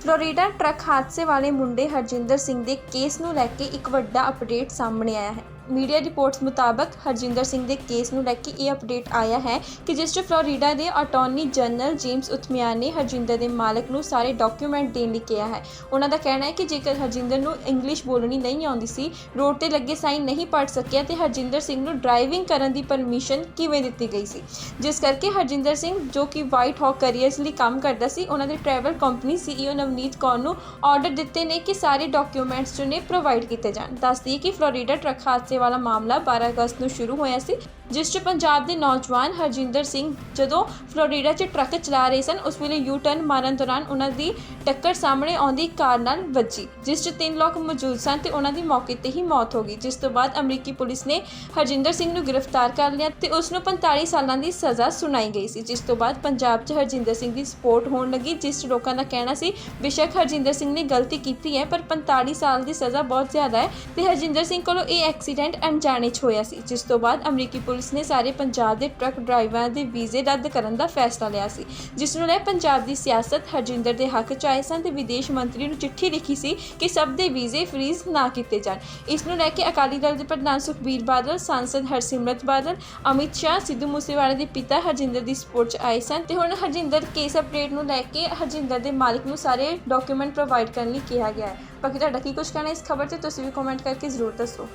Florida truck ਹਾਦਸੇ ਵਾਲੇ ਮੁੰਡੇ ਹਰਜਿੰਦਰ ਸਿੰਘ ਦੇ ਕੇਸ ਨੂੰ ਲੈ ਕੇ ਇੱਕ ਵੱਡਾ ਅਪਡੇਟ ਸਾਹਮਣੇ ਆਇਆ ਹੈ। ਮੀਡੀਆ ਰਿਪੋਰਟਸ ਮੁਤਾਬਕ ਹਰਜਿੰਦਰ ਸਿੰਘ ਦੇ ਕੇਸ ਨੂੰ ਲੈ ਕੇ ਇਹ ਅਪਡੇਟ ਆਇਆ ਹੈ ਕਿ ਜਿਸ 'ਚ ਫਲੋਰੀਡਾ ਦੇ ਅਟਾਰਨੀ ਜਨਰਲ ਜੇਮਸ ਉਥਮਿਆ ਨੇ ਹਰਜਿੰਦਰ ਦੇ ਮਾਲਕ ਨੂੰ ਸਾਰੇ ਡਾਕੂਮੈਂਟ ਦੇਣ ਲਈ ਕਿਹਾ ਹੈ। ਉਹਨਾਂ ਦਾ ਕਹਿਣਾ ਹੈ ਕਿ ਜੇਕਰ ਹਰਜਿੰਦਰ ਨੂੰ ਇੰਗਲਿਸ਼ ਬੋਲਣੀ ਨਹੀਂ ਆਉਂਦੀ ਸੀ, ਰੋਡ ਤੇ ਲੱਗੇ ਸਾਈਨ ਨਹੀਂ ਪੜ੍ਹ ਸਕਿਆ ਤੇ ਹਰਜਿੰਦਰ ਸਿੰਘ ਨੂੰ ਡਰਾਈਵਿੰਗ ਕਰਨ ਦੀ ਪਰਮਿਸ਼ਨ ਕਿਵੇਂ ਦਿੱਤੀ ਗਈ ਸੀ? ਜਿਸ ਕਰਕੇ ਹਰਜਿੰਦਰ ਸਿੰਘ, ਜੋ ਕਿ ਵਾਈਟ ਹੌਕ ਕੈਰੀਅਰਸ ਲਈ ਕੰਮ ਕਰਦਾ ਸੀ, ਉਹਨਾਂ ਦੇ travel company CEO Navneet Kaur ਨੂੰ ਆਰਡਰ ਦਿੱਤੇ ਨੇ ਕਿ ਸਾਰੇ ਡਾਕੂਮੈਂਟਸ ਜੋ ਨੇ ਪ੍ਰੋਵਾਈਡ ਕੀਤੇ ਜਾਣ। ਦੱਸਦੀ ਹੈ ਕਿ ਫਲੋਰੀਡਾ ਟਰੱਕ ਹਾਦਸੇ ਵਾਲਾ ਮਾਮਲਾ 12 ਅਗਸਤ ਨੂੰ ਸ਼ੁਰੂ ਹੋਇਆ ਸੀ। ਜਿਸ 'ਚ ਪੰਜਾਬ ਦੇ ਨੌਜਵਾਨ ਹਰਜਿੰਦਰ ਸਿੰਘ ਜਦੋਂ ਫਲੋਰੀਡਾ 'ਚ ਟਰੱਕ ਚਲਾ ਰਹੇ ਸਨ, ਉਸ ਵੇਲੇ ਯੂ ਟਰਨ ਮਾਰਨ ਦੌਰਾਨ ਉਹਨਾਂ ਦੀ ਟੱਕਰ ਸਾਹਮਣੇ ਆਉਂਦੀ ਕਾਰ ਨਾਲ ਵੱਜੀ, ਜਿਸ 'ਚ ਤਿੰਨ ਲੋਕ ਮੌਜੂਦ ਸਨ ਤੇ ਉਹਨਾਂ ਦੀ ਮੌਕੇ ਤੇ ਹੀ ਮੌਤ ਹੋ ਗਈ, ਜਿਸ ਤੋਂ ਬਾਅਦ ਅਮਰੀਕੀ ਪੁਲਿਸ ਨੇ ਹਰਜਿੰਦਰ ਸਿੰਘ ਨੂੰ ਗ੍ਰਿਫਤਾਰ ਕਰ ਲਿਆ ਤੇ ਉਸ ਨੂੰ 45 ਸਾਲਾਂ ਦੀ ਸਜ਼ਾ ਸੁਣਾਈ ਗਈ ਸੀ, ਜਿਸ ਤੋਂ ਬਾਅਦ ਪੰਜਾਬ 'ਚ ਹਰਜਿੰਦਰ ਸਿੰਘ ਦੀ ਸਪੋਰਟ ਹੋਣ ਲੱਗੀ, ਜਿਸ 'ਚ ਲੋਕਾਂ ਦਾ ਕਹਿਣਾ ਸੀ, ਬੇਸ਼ੱਕ ਹਰਜਿੰਦਰ ਸਿੰਘ ਨੇ ਗਲਤੀ ਕੀਤੀ ਹੈ, ਪਰ 45 ਸਾਲ ਦੀ ਸਜ਼ਾ ਬਹੁਤ ਜ਼ਿਆਦਾ ਹੈ ਤੇ ਹਰਜਿੰਦਰ ਸਿੰਘ ਕੋਲੋਂ ਇਹ ਐਕਸੀਡੈਂਟ ਅਣਜਾਣੇ 'ਚ ਹੋਇਆ ਸੀ ਜਿਸ ਤੋਂ ਬਾਅਦ ਅਮਰੀਕੀ ਪੁਲਿਸ ਨੇ ਸਾਰੇ ਪੰਜਾਬ ਦੇ ਟਰੱਕ ਡਰਾਈਵਰਾਂ ਦੇ ਵੀਜ਼ੇ ਰੱਦ ਕਰਨ ਦਾ ਫੈਸਲਾ ਲਿਆ ਸੀ, ਜਿਸ ਨੂੰ ਲੈ ਪੰਜਾਬ ਦੀ ਸਿਆਸਤ ਹਰਜਿੰਦਰ ਦੇ ਹੱਕ 'ਚ ਆਏ ਸਨ ਤੇ ਵਿਦੇਸ਼ ਮੰਤਰੀ ਨੂੰ ਚਿੱਠੀ ਲਿਖੀ ਸੀ ਕਿ ਸਭ ਦੇ ਵੀਜ਼ੇ ਫ੍ਰੀਜ਼ ਨਾ ਕੀਤੇ ਜਾਣ। ਇਸ ਨੂੰ ਲੈ ਕੇ ਅਕਾਲੀ ਦਲ ਦੇ ਪ੍ਰਧਾਨ ਸੁਖਬੀਰ ਬਾਦਲ, ਸਾਂਸਦ ਹਰਸਿਮਰਤ ਬਾਦਲ, ਅਮਿਤ ਸ਼ਾਹ, ਸਿੱਧੂ ਮੂਸੇਵਾਲੇ ਦੇ ਪਿਤਾ ਹਰਜਿੰਦਰ ਦੀ ਸਪੋਰਟ 'ਚ ਆਏ ਸਨ ਤੇ ਹੁਣ ਹਰਜਿੰਦਰ ਕੇਸ ਅਪਡੇਟ ਨੂੰ ਲੈ ਕੇ ਹਰਜਿੰਦਰ ਦੇ ਮਾਲਕ ਨੂੰ ਸਾਰੇ ਡਾਕੂਮੈਂਟ ਪ੍ਰੋਵਾਈਡ ਕਰਨ ਲਈ ਕਿਹਾ ਗਿਆ ਹੈ। ਬਾਕੀ ਤੁਹਾਡਾ ਕੀ ਕੁਝ ਕਹਿਣਾ ਇਸ ਖਬਰ ਤੇ, ਤੁਸੀਂ ਵੀ ਕਮੈਂਟ ਕਰਕੇ ਜ਼ਰੂਰ ਦੱਸੋ।